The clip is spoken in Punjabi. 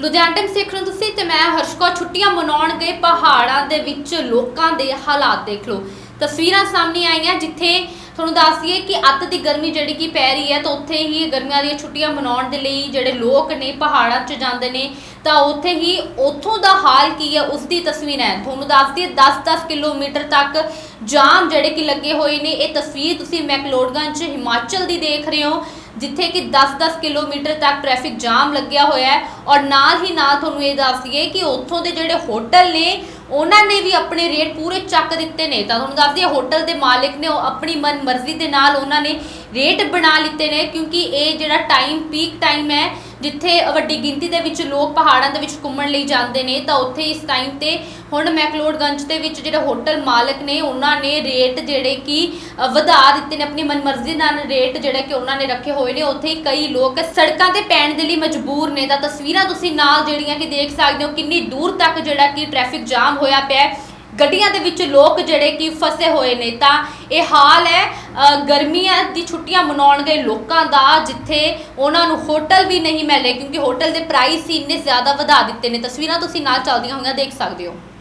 ਲੁਧਿਆਣਾ ਟਾਈਮ ਸਿੱਖ ਰਹੇ ਹੋ ਤੁਸੀਂ ਤੇ ਮੈਂ ਹਰਸ਼ਕੋ ਛੁੱਟੀਆਂ ਮਨਾਉਣ ਗਏ, ਪਹਾੜਾਂ ਦੇ ਵਿੱਚ ਲੋਕਾਂ ਦੇ ਹਾਲਾਤ ਦੇਖ ਲਓ। ਤਸਵੀਰਾਂ ਸਾਹਮਣੇ ਆਈਆਂ ਜਿੱਥੇ ਤੁਹਾਨੂੰ ਦੱਸ ਦਈਏ ਕਿ ਅੱਤ ਦੀ ਗਰਮੀ ਜਿਹੜੀ ਕਿ ਪੈ ਰਹੀ ਹੈ, ਤਾਂ ਉੱਥੇ ਹੀ ਗਰਮੀਆਂ ਦੀਆਂ ਛੁੱਟੀਆਂ ਮਨਾਉਣ ਦੇ ਲਈ ਜਿਹੜੇ ਲੋਕ ਨੇ, ਪਹਾੜਾਂ 'ਚ ਜਾਂਦੇ ਨੇ, ਤਾਂ ਉੱਥੇ ਹੀ ਉੱਥੋਂ ਦਾ ਹਾਲ ਕੀ ਹੈ, ਉਸ ਦੀ ਤਸਵੀਰ ਹੈ। ਤੁਹਾਨੂੰ ਦੱਸ ਦਈਏ 10-10 ਕਿਲੋਮੀਟਰ ਤੱਕ ਜਾਮ ਜਿਹੜੇ ਕਿ ਲੱਗੇ ਹੋਏ ਨੇ। ਇਹ ਤਸਵੀਰ ਤੁਸੀਂ ਮੈਕਲੋਡਗੰਜ ਹਿਮਾਚਲ ਦੀ ਦੇਖ ਰਹੇ ਹੋ। ਜਿੱਥੇ ਕਿ 10-10 ਕਿਲੋਮੀਟਰ ਤੱਕ ਟ੍ਰੈਫਿਕ ਜਾਮ ਲੱਗਿਆ ਹੋਇਆ ਹੈ ਔਰ ਨਾਲ ਹੀ ਨਾਲ ਤੁਹਾਨੂੰ ਇਹ ਦੱਸ ਦਈਏ ਕਿ ਉੱਥੋਂ ਦੇ ਜਿਹੜੇ ਹੋਟਲ ਨੇ, ਉਹਨਾਂ ਨੇ ਵੀ ਆਪਣੇ ਰੇਟ ਪੂਰੇ ਚੱਕ ਦਿੱਤੇ ਨੇ। ਤਾਂ ਤੁਹਾਨੂੰ ਦੱਸ ਦਈਏ ਹੋਟਲ ਦੇ ਮਾਲਕ ਨੇ ਉਹ ਆਪਣੀ ਮਨ ਮਰਜ਼ੀ ਦੇ ਨਾਲ ਉਹਨਾਂ ਨੇ ਰੇਟ ਬਣਾ ਲਿੱਤੇ ਨੇ ਕਿਉਂਕਿ ਇਹ ਜਿਹੜਾ ਟਾਈਮ ਪੀਕ ਟਾਈਮ ਹੈ ਜਿੱਥੇ ਵੱਡੀ ਗਿਣਤੀ ਦੇ ਵਿੱਚ ਲੋਕ ਪਹਾੜਾਂ ਦੇ ਵਿੱਚ ਘੁੰਮਣ ਲਈ ਜਾਂਦੇ ਨੇ, ਤਾਂ ਉੱਥੇ ਇਸ ਟਾਈਮ ਤੇ ਹੁਣ ਮੈਕਲੋਡਗੰਜ ਦੇ ਵਿੱਚ ਜਿਹੜੇ ਹੋਟਲ ਮਾਲਕ ਨੇ, ਉਹਨਾਂ ਨੇ ਰੇਟ ਜਿਹੜੇ ਕਿ ਵਧਾ ਦਿੱਤੇ ਨੇ, ਆਪਣੀ ਮਨਮਰਜ਼ੀ ਨਾਲ ਰੇਟ ਜਿਹੜੇ ਕਿ ਉਹਨਾਂ ਨੇ ਰੱਖੇ ਹੋਏ ਨੇ। ਉੱਥੇ ਹੀ ਕਈ ਲੋਕ ਸੜਕਾਂ ਤੇ ਪੈਣ ਦੇ ਲਈ ਮਜਬੂਰ ਨੇ। ਤਾਂ ਤਸਵੀਰਾਂ ਤੁਸੀਂ ਨਾਲ ਜਿਹੜੀਆਂ ਕਿ ਦੇਖ ਸਕਦੇ ਹੋ, ਕਿੰਨੀ ਦੂਰ ਤੱਕ ਜਿਹੜਾ ਕਿ ਟ੍ਰੈਫਿਕ ਜਾਮ ਹੋਇਆ ਪਿਆ ਹੈ। ਗੱਡੀਆਂ ਦੇ ਵਿੱਚ ਲੋਕ ਜਿਹੜੇ ਕਿ ਫਸੇ ਹੋਏ ਨੇ ਤਾਂ ਇਹ ਹਾਲ ਹੈ। ਗਰਮੀਆਂ ਦੀ ਛੁੱਟੀਆਂ ਮਨਾਉਣ ਗਏ ਲੋਕਾਂ ਦਾ, ਜਿੱਥੇ ਉਹਨਾਂ ਨੂੰ ਹੋਟਲ ਵੀ ਨਹੀਂ ਮਿਲੇ, ਕਿਉਂਕਿ ਹੋਟਲ ਦੇ ਪ੍ਰਾਈਸ ਹੀ ਇੰਨੇ ਜ਼ਿਆਦਾ ਵਧਾ ਦਿੱਤੇ ਨੇ। ਤਸਵੀਰਾਂ ਤੁਸੀਂ ਨਾਲ ਚੱਲਦੀਆਂ ਹੋਈਆਂ ਦੇਖ ਸਕਦੇ ਹੋ।